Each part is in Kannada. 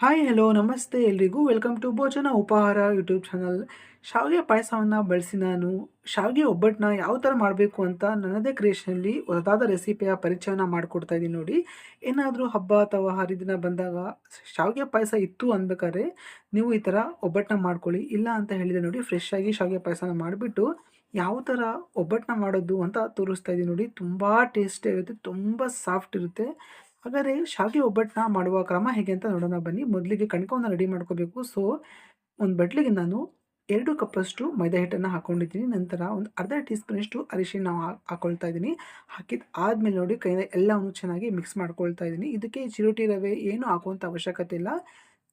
ಹಾಯ್ ಹಲೋ ನಮಸ್ತೆ ಎಲ್ರಿಗೂ. ವೆಲ್ಕಮ್ ಟು ಭೋಜನ ಉಪಹಾರ ಯೂಟ್ಯೂಬ್ ಚಾನಲ್ ಶಾವಿಗೆ ಪಾಯಸವನ್ನು ಬಳಸಿ ನಾನು. ಶಾವಿಗೆ ಒಬ್ಬಟ್ಟನ್ನ ಯಾವ ಥರ ಮಾಡಬೇಕು ಅಂತ ನನ್ನದೇ ಕ್ರಿಯೇಷನಲ್ಲಿ ಹೊಸದಾದ ರೆಸಿಪಿಯ ಪರಿಚಯನ ಮಾಡಿಕೊಡ್ತಾ ಇದ್ದೀನಿ ನೋಡಿ. ಏನಾದರೂ ಹಬ್ಬ ಅಥವಾ ಹರಿದಿನ ಬಂದಾಗ ಶಾವಿಗೆ ಪಾಯಸ ಇತ್ತು ಅನ್ಬೇಕಾದ್ರೆ ನೀವು ಈ ಥರ ಒಬ್ಬಟ್ಟನ್ನ ಮಾಡ್ಕೊಳ್ಳಿ. ಇಲ್ಲ ಅಂತ ಹೇಳಿದೆ ನೋಡಿ ಫ್ರೆಶ್ ಆಗಿ ಶಾವಿಗೆ ಪಾಯಸನ ಮಾಡಿಬಿಟ್ಟು ಯಾವ ಥರ ಒಬ್ಬಟ್ಟನ್ನ ಮಾಡೋದು ಅಂತ ತೋರಿಸ್ತಾ ಇದ್ದೀನಿ ನೋಡಿ. ತುಂಬ ಟೇಸ್ಟಿ ಆಗುತ್ತೆ, ತುಂಬ ಸಾಫ್ಟ್ ಇರುತ್ತೆ. ಹಾಗಾದರೆ ಶಾವಿಗೆ ಒಬ್ಬಟ್ಟನ್ನ ಮಾಡುವ ಕ್ರಮ ಹೇಗೆ ಅಂತ ನೋಡೋಣ ಬನ್ನಿ. ಮೊದಲಿಗೆ ಕಣಕವನ್ನು ರೆಡಿ ಮಾಡ್ಕೋಬೇಕು. ಸೊ ಒಂದು ಬಟ್ಲಿಗೆ ನಾನು ಎರಡು ಕಪ್ಪಷ್ಟು ಮೈದಾ ಹಿಟ್ಟನ್ನು ಹಾಕ್ಕೊಂಡಿದ್ದೀನಿ ನಂತರ ಒಂದು ಅರ್ಧ ಟೀ ಸ್ಪೂನಷ್ಟು ಅರಿಶಿನ ನಾವು ಹಾಕ್ಕೊಳ್ತಾ ಇದ್ದೀನಿ. ಹಾಕಿದ ಆದಮೇಲೆ ನೋಡಿ ಕೈಯಿಂದ ಎಲ್ಲವನ್ನು ಚೆನ್ನಾಗಿ ಮಿಕ್ಸ್ ಮಾಡ್ಕೊಳ್ತಾ ಇದ್ದೀನಿ. ಇದಕ್ಕೆ ಚಿರೋಟಿ ರವೆ ಏನು ಹಾಕುವಂಥ ಅವಶ್ಯಕತೆ ಇಲ್ಲ.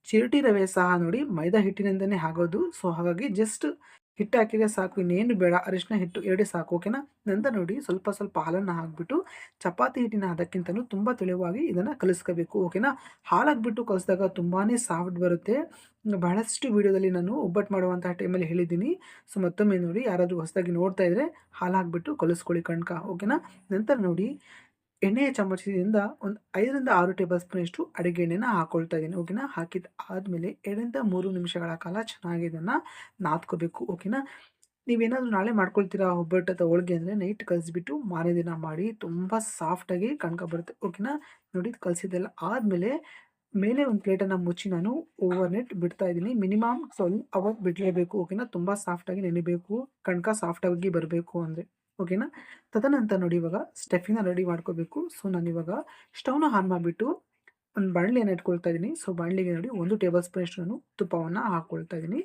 ಚಿರೋಟಿ ರವೆ ಸಹ ನೋಡಿ ಮೈದಾ ಹಿಟ್ಟಿನಿಂದನೇ ಆಗೋದು. ಸೊ ಹಾಗಾಗಿ ಜಸ್ಟ್ ಹಿಟ್ಟು ಹಾಕಿದ್ರೆ ಸಾಕು, ಇನ್ನೇನು ಬೇಡ. ಅರಿಶಿನ ಹಿಟ್ಟು ಎರಡೇ ಸಾಕು ಓಕೆನಾ ನಂತರ ನೋಡಿ ಸ್ವಲ್ಪ ಸ್ವಲ್ಪ ಹಾಲನ್ನು ಹಾಕ್ಬಿಟ್ಟು ಚಪಾತಿ ಹಿಟ್ಟಿನ ಅದಕ್ಕಿಂತಲೂ ತುಂಬ ತೆಳುವಾಗಿ ಇದನ್ನು ಕಲಿಸ್ಕೋಬೇಕು ಓಕೆನಾ ಹಾಲು ಹಾಕ್ಬಿಟ್ಟು ಕಲಿಸಿದಾಗ ತುಂಬಾ ಸಾಫ್ಟ್ ಬರುತ್ತೆ. ಬಹಳಷ್ಟು ವೀಡಿಯೋದಲ್ಲಿ ನಾನು ಒಬ್ಬಟ್ಟು ಮಾಡುವಂಥ ಟೈಮಲ್ಲಿ ಹೇಳಿದ್ದೀನಿ. ಸೊ ಮತ್ತೊಮ್ಮೆ ನೋಡಿ ಯಾರಾದರೂ ಹೊಸದಾಗಿ ನೋಡ್ತಾ ಇದ್ದರೆ ಹಾಲು ಹಾಕ್ಬಿಟ್ಟು ಕಲಿಸ್ಕೊಳ್ಳಿ ಕಣ್ಕ ಓಕೆನಾ ನಂತರ ನೋಡಿ ಎಣ್ಣೆಯ ಚಮಚದಿಂದ ಒಂದು ಐದರಿಂದ ಆರು ಟೇಬಲ್ ಸ್ಪೂನಷ್ಟು ಅಡುಗೆ ಎಣ್ಣೆನ ಹಾಕೊಳ್ತಾ ಇದ್ದೀನಿ. ಓಕೆನಾ? ಹಾಕಿದ ಆದಮೇಲೆ ಎರಡರಿಂದ ಮೂರು ನಿಮಿಷಗಳ ಕಾಲ ಚೆನ್ನಾಗಿ ಇದನ್ನು ನಾದ್ಕೋಬೇಕು. ಓಕೆನಾ? ನೀವೇನಾದರೂ ನಾಳೆ ಮಾಡ್ಕೊಳ್ತೀರಾ ಒಬ್ಬಟ್ಟು ಅಥವಾ ಹೋಳಿಗೆ ಅಂದರೆ ನೈಟ್ ಕಲಿಸ್ಬಿಟ್ಟು ಮಾರನೇ ದಿನ ಮಾಡಿ ತುಂಬ ಸಾಫ್ಟಾಗಿ ಕಣ್ಕ ಬರುತ್ತೆ. ಓಕೆನಾ? ನೋಡಿ ಕಲಿಸಿದ್ದೆಲ್ಲ ಆದಮೇಲೆ ಮೇಲೆ ಒಂದು ಪ್ಲೇಟನ್ನು ಮುಚ್ಚಿ ನಾನು ಓವರ್ ನೈಟ್ ಬಿಡ್ತಾ ಇದ್ದೀನಿ. ಮಿನಿಮಮ್ ಸ್ವಲ್ಪ ಅವರ್ ಬಿಡಲೇಬೇಕು. ಓಕೆನಾ? ತುಂಬ ಸಾಫ್ಟಾಗಿ ನೆನೆಬೇಕು. ಕಣ್ಕ ಸಾಫ್ಟಾಗಿ ಬರಬೇಕು ಅಂದರೆ. ಓಕೆನಾ? ತದನಂತರ ನೋಡಿ ಇವಾಗ ಸ್ಟೆಫಿನ ರೆಡಿ ಮಾಡ್ಕೋಬೇಕು. ಸೊ ನಾನು ಇವಾಗ ಸ್ಟವ್ನ ಆನ್ ಮಾಡಿಬಿಟ್ಟು ಒಂದು ಬಾಣಲಿಯನ್ನು ಇಟ್ಕೊಳ್ತಾ ಇದ್ದೀನಿ. ಸೊ ಬಾಣಲಿಗೆ ನೋಡಿ ಒಂದು ಟೇಬಲ್ ಸ್ಪೂನಷ್ಟು ನಾನು ತುಪ್ಪವನ್ನು ಹಾಕ್ಕೊಳ್ತಾ ಇದ್ದೀನಿ.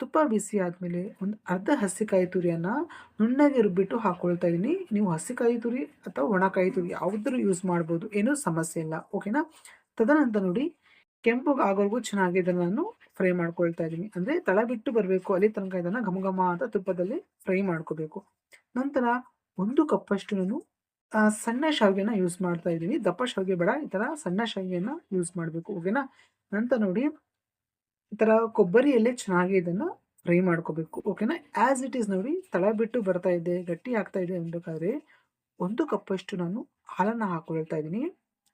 ತುಪ್ಪ ಬಿಸಿ ಆದಮೇಲೆ ಒಂದು ಅರ್ಧ ಹಸಿಕಾಯಿ ತುರಿಯನ್ನು ನುಣ್ಣಗೆ ರುಬ್ಬಿಟ್ಟು ಹಾಕ್ಕೊಳ್ತಾ ಇದ್ದೀನಿ. ನೀವು ಹಸಿಕಾಯಿ ತುರಿ ಅಥವಾ ಒಣಕಾಯಿ ತುರಿ ಯಾವುದರೂ ಯೂಸ್ ಮಾಡ್ಬೋದು. ಏನೂ ಸಮಸ್ಯೆ ಇಲ್ಲ. ಓಕೆನಾ? ತದನಂತರ ನೋಡಿ ಕೆಂಪು ಆಗೋರ್ಗು ಚೆನ್ನಾಗಿ ಇದನ್ನು ನಾನು ಫ್ರೈ ಮಾಡ್ಕೊಳ್ತಾ ಇದ್ದೀನಿ ಅಂದರೆ ತಳ ಬಿಟ್ಟು ಬರಬೇಕು, ಅಲ್ಲಿ ತನಕ ಇದನ್ನು ಘಮ ಘಮ ಅಂತ ತುಪ್ಪದಲ್ಲಿ ಫ್ರೈ ಮಾಡ್ಕೋಬೇಕು. ನಂತರ ಒಂದು ಕಪ್ಪಷ್ಟು ನಾನು ಸಣ್ಣ ಶಾವಿಗೆನ ಯೂಸ್ ಮಾಡ್ತಾ ಇದ್ದೀನಿ ದಪ್ಪ ಶಾವಿಗೆ ಬೇಡ, ಈ ಥರ ಸಣ್ಣ ಶಾವಿಗೆನ ಯೂಸ್ ಮಾಡಬೇಕು, ಓಕೆನಾ? ನಂತರ ನೋಡಿ, ಈ ಥರ ಕೊಬ್ಬರಿ ಎಲೆ ಚೆನ್ನಾಗಿ ಇದನ್ನು ಫ್ರೈ ಮಾಡ್ಕೋಬೇಕು, ಓಕೆನಾ? ಆ್ಯಸ್ ಇಟ್ ಈಸ್ ನೋಡಿ, ತಳ ಬಿಟ್ಟು ಬರ್ತಾ ಇದೆ, ಗಟ್ಟಿ ಆಗ್ತಾ ಇದೆ ಅನ್ಬೇಕಾದ್ರೆ ಒಂದು ಕಪ್ಪಷ್ಟು ನಾನು ಹಾಲನ್ನು ಹಾಕೊಳ್ತಾ ಇದ್ದೀನಿ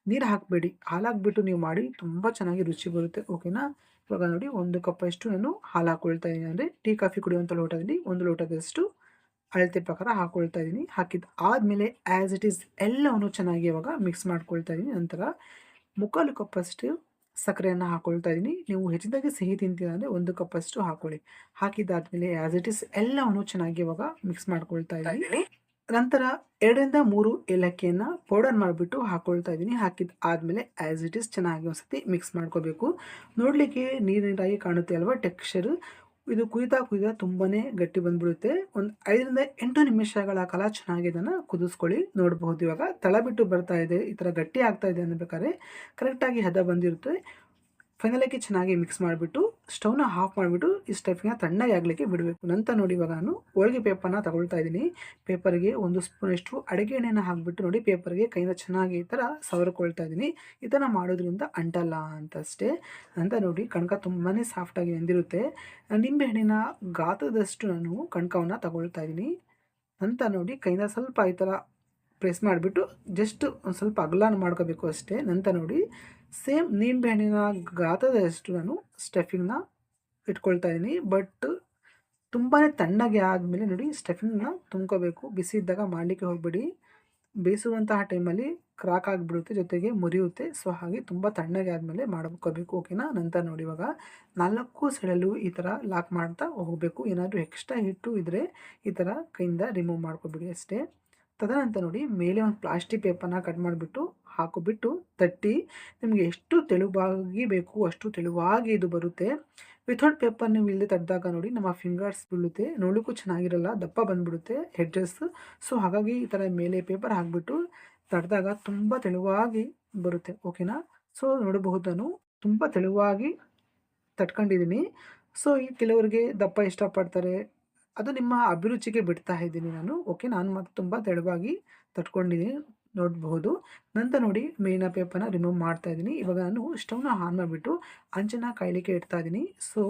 ನೀರು ಹಾಕಬೇಡಿ ಹಾಲು ಹಾಕ್ಬಿಟ್ಟು ನೀವು ಮಾಡಿ ತುಂಬ ಚೆನ್ನಾಗಿ ರುಚಿ ಬರುತ್ತೆ ಓಕೆನಾ ಇವಾಗ ನೋಡಿ ಒಂದು ಕಪ್ಪಷ್ಟು ನಾನು ಹಾಲು ಹಾಕ್ಕೊಳ್ತಾ ಇದ್ದೀನಿ ಅಂದರೆ ಟೀ, ಕಾಫಿ ಕುಡಿಯುವಂಥ ಲೋಟದಲ್ಲಿ ಒಂದು ಲೋಟದಷ್ಟು ಅಳತೆ ಪ್ರಕಾರ ಹಾಕ್ಕೊಳ್ತಾ ಇದ್ದೀನಿ ಹಾಕಿದ ಆದಮೇಲೆ ಆ್ಯಸ್ ಇಟ್ ಈಸ್ ಎಲ್ಲವನ್ನು ಚೆನ್ನಾಗಿ ಇವಾಗ ಮಿಕ್ಸ್ ಮಾಡ್ಕೊಳ್ತಾ ಇದ್ದೀನಿ ನಂತರ ಮುಕ್ಕಾಲು ಕಪ್ಪಷ್ಟು ಸಕ್ಕರೆಯನ್ನು ಹಾಕ್ಕೊಳ್ತಾ ಇದ್ದೀನಿ ನೀವು ಹೆಚ್ಚಿದಾಗಿ ಸಿಹಿ ತಿಂತೀರ ಅಂದರೆ ಒಂದು ಕಪ್ಪಷ್ಟು ಹಾಕೊಳ್ಳಿ. ಹಾಕಿದಾದ್ಮೇಲೆ ಆ್ಯಸ್ ಇಟ್ ಈಸ್ ಎಲ್ಲವನ್ನು ಚೆನ್ನಾಗಿ ಇವಾಗ ಮಿಕ್ಸ್ ಮಾಡ್ಕೊಳ್ತಾ ಇದ್ದೀನಿ ನಂತರ ಎರಡರಿಂದ ಮೂರು ಏಲಕ್ಕಿಯನ್ನು ಪೌಡರ್ ಮಾಡಿಬಿಟ್ಟು ಹಾಕ್ಕೊಳ್ತಾ ಇದ್ದೀನಿ. ಹಾಕಿದ ಆದಮೇಲೆ ಆ್ಯಸ್ ಇಟ್ ಈಸ್ ಚೆನ್ನಾಗಿ ಒಂದ್ಸತಿ ಮಿಕ್ಸ್ ಮಾಡ್ಕೋಬೇಕು. ನೋಡಲಿಕ್ಕೆ ನೀರಿನಾಗಿ ಕಾಣುತ್ತೆ ಅಲ್ವಾ ಟೆಕ್ಸ್ಚರ್ ಇದು ಕುಯ್ತಾ ಕುಯ್ತಾ ತುಂಬಾ ಗಟ್ಟಿ ಬಂದ್ಬಿಡುತ್ತೆ. ಒಂದು ಐದರಿಂದ ಎಂಟು ನಿಮಿಷಗಳ ಕಾಲ ಚೆನ್ನಾಗಿ ಇದನ್ನು ಕುದಿಸ್ಕೊಳ್ಳಿ. ನೋಡಬಹುದು ಇವಾಗ ತಳ ಬಿಟ್ಟು ಬರ್ತಾ ಇದೆ. ಈ ಥರ ಗಟ್ಟಿ ಆಗ್ತಾ ಇದೆ ಅನ್ಬೇಕಾದ್ರೆ ಕರೆಕ್ಟಾಗಿ ಹದ ಬಂದಿರುತ್ತೆ. ಫೈನಲಾಗಿ ಚೆನ್ನಾಗಿ ಮಿಕ್ಸ್ ಮಾಡಿಬಿಟ್ಟು ಸ್ಟವ್ನ ಆಫ್ ಮಾಡಿಬಿಟ್ಟು, ಈ ಸ್ಟಫಿಂಗ್ನ ತಣ್ಣಗೆ ಆಗಲಿಕ್ಕೆ ಬಿಡಬೇಕು. ನಂತರ ನೋಡಿ ಇವಾಗ ನಾನು ಹೋಳಿಗೆ ಪೇಪರ್ನ ತಗೊಳ್ತಾ ಇದ್ದೀನಿ. ಪೇಪರ್ಗೆ ಒಂದು ಸ್ಪೂನಷ್ಟು ಅಡುಗೆ ಎಣ್ಣೆನ ಹಾಕ್ಬಿಟ್ಟು ನೋಡಿ ಪೇಪರ್ಗೆ ಕೈಯಿಂದ ಚೆನ್ನಾಗಿ ಈ ಥರ ಸವರ್ಕೊಳ್ತಾ ಇದ್ದೀನಿ. ಈ ಥರ ಮಾಡೋದ್ರಿಂದ ಅಂಟಲ್ಲ ಅಂತ ಅಷ್ಟೇ ಅಂತ ನೋಡಿ ಕಣಕ ತುಂಬಾ ಸಾಫ್ಟಾಗಿ ನೆಂದಿರುತ್ತೆ. ನಿಂಬೆಹಣ್ಣಿನ ಗಾತ್ರದಷ್ಟು ನಾನು ಕಣಕವನ್ನು ತಗೊಳ್ತಾ ಇದ್ದೀನಿ. ಅಂತ ನೋಡಿ ಕೈಯಿಂದ ಸ್ವಲ್ಪ ಈ ಥರ ಪ್ರೆಸ್ ಮಾಡಿಬಿಟ್ಟು ಜಸ್ಟ್ ಒಂದು ಸ್ವಲ್ಪ ಅಗಲನ ಮಾಡ್ಕೋಬೇಕು ಅಷ್ಟೇ. ನಂತರ ನೋಡಿ ಸೇಮ್ ನಿಂಬೆಹಣ್ಣಿನ ಗಾತ್ರದಷ್ಟು ನಾನು ಸ್ಟಫಿಂಗ್ನ ಇಟ್ಕೊಳ್ತಾ ಇದ್ದೀನಿ ಬಟ್ ತುಂಬಾ ತಣ್ಣಗೆ ಆದಮೇಲೆ ನೋಡಿ ಸ್ಟಫಿಂಗ್ನ ತುಂಬ್ಕೋಬೇಕು. ಬಿಸಿ ಇದ್ದಾಗ ಮಾಡಲಿಕ್ಕೆ ಹೋಗಬೇಡಿ. ಬೇಯಿಸುವಂತಹ ಟೈಮಲ್ಲಿ ಕ್ರಾಕ್ ಆಗಿಬಿಡುತ್ತೆ, ಜೊತೆಗೆ ಮುರಿಯುತ್ತೆ. ಸೊ ಹಾಗೆ ತುಂಬ ತಣ್ಣಗೆ ಆದಮೇಲೆ ಮಾಡ್ಕೋಬೇಕು ಓಕೆನಾ ನಂತರ ನೋಡಿ, ಇವಾಗ ನಾಲ್ಕು ಸೆಳಲು ಈ ಥರ ಲಾಕ್ ಮಾಡ್ತಾ ಹೋಗಬೇಕು. ಏನಾದರೂ ಎಕ್ಸ್ಟ್ರಾ ಹಿಟ್ಟು ಇದ್ದರೆ ಈ ಥರ ಕೈಯಿಂದ ರಿಮೂವ್ ಮಾಡ್ಕೊಬಿಡಿ ಅಷ್ಟೇ. ತದನಂತರ ನೋಡಿ ಮೇಲೆ ಒಂದು ಪ್ಲಾಸ್ಟಿಕ್ ಪೇಪರ್ನ ಕಟ್ ಮಾಡಿಬಿಟ್ಟು ಹಾಕಿಬಿಟ್ಟು ತಟ್ಟಿ, ನಿಮಗೆ ಎಷ್ಟು ತೆಳುವಾಗಿ ಬೇಕು ಅಷ್ಟು ತೆಳುವಾಗಿ ಇದು ಬರುತ್ತೆ. ವಿಥೌಟ್ ಪೇಪರ್ ನೀವು ಇಲ್ಲದೆ ತಟ್ಟಿದಾಗ ನೋಡಿ ನಮ್ಮ ಫಿಂಗರ್ಸ್ ಬೀಳುತ್ತೆ ನೋಡಲಿಕ್ಕೂ ಚೆನ್ನಾಗಿರಲ್ಲ, ದಪ್ಪ ಬಂದುಬಿಡುತ್ತೆ ಹೆಡ್ಜಸ್ ಸೊ ಹಾಗಾಗಿ ಈ ಥರ ಮೇಲೆ ಪೇಪರ್ ಹಾಕಿಬಿಟ್ಟು ತಟ್ಟಿದಾಗ ತುಂಬ ತೆಳುವಾಗಿ ಬರುತ್ತೆ ಓಕೆನಾ ಸೊ ನೋಡಬಹುದು ನಾನು ತುಂಬ ತೆಳುವಾಗಿ ತಟ್ಕೊಂಡಿದ್ದೀನಿ. ಸೊ ಈ ಕೆಲವರಿಗೆ ದಪ್ಪ ಇಷ್ಟಪಡ್ತಾರೆ ಅದು ನಿಮ್ಮ ಅಭಿರುಚಿಗೆ ಬಿಡ್ತಾ ಇದ್ದೀನಿ ನಾನು. ಓಕೆ ನಾನು ಮತ್ತು ತುಂಬ ತೆಳುವಾಗಿ ತಟ್ಕೊಂಡಿದ್ದೀನಿ ನೋಡಬಹುದು. ನಂತರ ನೋಡಿ ಮೇನ ಪೇಪರ್ನ ರಿಮೂವ್ ಮಾಡ್ತಾ ಇದ್ದೀನಿ. ಇವಾಗ ನಾನು ಸ್ಟವ್ನ ಆನ್ ಮಾಡಿಬಿಟ್ಟು ಅಂಚನ್ನ ಕಾಯಲಿಕ್ಕೆ ಇಡ್ತಾ ಇದ್ದೀನಿ. ಸೊ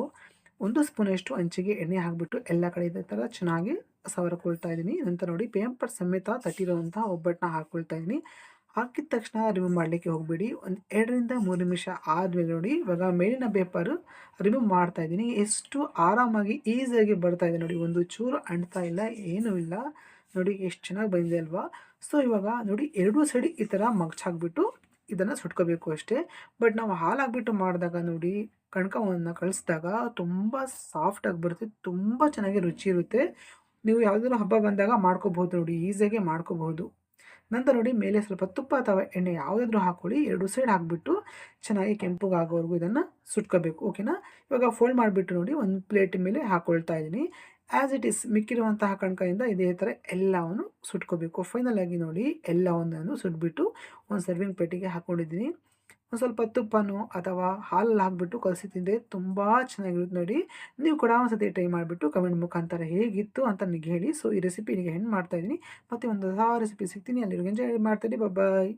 ಒಂದು ಸ್ಪೂನಷ್ಟು ಅಂಚಿಗೆ ಎಣ್ಣೆ ಹಾಕಿಬಿಟ್ಟು ಎಲ್ಲ ಕಡೆ ಇದ್ದ ಥರ ಚೆನ್ನಾಗಿ ಸವರಕೊಳ್ತಾ ಇದ್ದೀನಿ. ನಂತರ ನೋಡಿ ಪೇಪರ್ ಸಮೇತ ತಟ್ಟಿರೋವಂಥ ಒಬ್ಬಟ್ಟನ್ನ ಹಾಕ್ಕೊಳ್ತಾ ಇದ್ದೀನಿ. ಹಾಕಿದ ತಕ್ಷಣ ರಿಮೂವ್ ಮಾಡಲಿಕ್ಕೆ ಹೋಗಬೇಡಿ. ಒಂದು ಎರಡರಿಂದ ಮೂರು ನಿಮಿಷ ಆದಮೇಲೆ ನೋಡಿ ಇವಾಗ ಮೇಲಿನ ಪೇಪರು ರಿಮೂವ್ ಮಾಡ್ತಾ ಇದ್ದೀನಿ. ಎಷ್ಟು ಆರಾಮಾಗಿ ಈಸಿಯಾಗಿ ಬರ್ತಾ ಇದೆ ನೋಡಿ. ಒಂದು ಚೂರು ಅಂಟ್ತಾ ಇಲ್ಲ, ಏನೂ ಇಲ್ಲ. ನೋಡಿ ಎಷ್ಟು ಚೆನ್ನಾಗಿ ಬಂದಿದೆ ಅಲ್ವಾ? ಸೊ ಇವಾಗ ನೋಡಿ ಎರಡೂ ಸೈಡ್ ಈ ಥರ ಮಗ್ಚಾಕ್ಬಿಟ್ಟು ಇದನ್ನು ಸುಟ್ಕೋಬೇಕು ಅಷ್ಟೇ. ಬಟ್ ನಾವು ಹಾಲಾಗ್ಬಿಟ್ಟು ಮಾಡಿದಾಗ ನೋಡಿ, ಕಣ್ಕವನ್ನು ಕಳಿಸಿದಾಗ ತುಂಬ ಸಾಫ್ಟಾಗಿ ಬರುತ್ತೆ. ತುಂಬ ಚೆನ್ನಾಗಿ ರುಚಿ ಇರುತ್ತೆ. ನೀವು ಯಾವುದಾದ್ರು ಹಬ್ಬ ಬಂದಾಗ ಮಾಡ್ಕೋಬಹುದು ನೋಡಿ. ಈಸಿಯಾಗಿ ಮಾಡ್ಕೋಬಹುದು. ನಂತರ ನೋಡಿ ಮೇಲೆ ಸ್ವಲ್ಪ ತುಪ್ಪ ಅಥವಾ ಎಣ್ಣೆ ಯಾವುದಾದ್ರೂ ಹಾಕೊಳ್ಳಿ. ಎರಡು ಸೈಡ್ ಹಾಕಿಬಿಟ್ಟು ಚೆನ್ನಾಗಿ ಕೆಂಪುಗಾಗೋವರೆಗೂ ಇದನ್ನು ಸುಟ್ಕೋಬೇಕು. ಓಕೆನಾ ಇವಾಗ ಫೋಲ್ಡ್ ಮಾಡಿಬಿಟ್ಟು ನೋಡಿ ಒಂದು ಪ್ಲೇಟ್ ಮೇಲೆ ಹಾಕ್ಕೊಳ್ತಾ ಇದ್ದೀನಿ. ಆ್ಯಸ್ ಇಟ್ ಈಸ್ ಮಿಕ್ಕಿರುವಂತಹ ಕಣ್ಕಾಯಿಂದ ಇದೇ ಥರ ಎಲ್ಲವನ್ನು ಸುಟ್ಕೋಬೇಕು. ಫೈನಲ್ ಆಗಿ ನೋಡಿ ಎಲ್ಲವನ್ನು ಸುಟ್ಬಿಟ್ಟು ಒಂದು ಸರ್ವಿಂಗ್ ಪ್ಲೇಟಿಗೆ ಹಾಕ್ಕೊಂಡಿದ್ದೀನಿ ಒಂದು ಸ್ವಲ್ಪ ತುಪ್ಪನೋ ಅಥವಾ ಹಾಲಲ್ಲಿ ಹಾಕಿಬಿಟ್ಟು ಕಲಸಿ ತಿಂದರೆ ತುಂಬ ಚೆನ್ನಾಗಿರುತ್ತೆ ನೋಡಿ. ನೀವು ಕೂಡ ಒಂದು ಸತಿ ಟ್ರೈ ಮಾಡಿಬಿಟ್ಟು ಕಮೆಂಟ್ ಮುಖಾಂತರ ಹೇಗಿತ್ತು ಅಂತ ನನಗೆ ಹೇಳಿ. ಸೊ ಈ ರೆಸಿಪಿ ನಿಮಗೆ ಹೆಣ್ಣು ಮಾಡ್ತಾಯಿದ್ದೀನಿ ಮತ್ತು ಒಂದು ಹೊಸ ರೆಸಿಪಿ ಸಿಗ್ತೀನಿ. ಅಲ್ಲಿ ಎಂಜಾಯ್ ಮಾಡ್ತೀನಿ ಬಾಯ್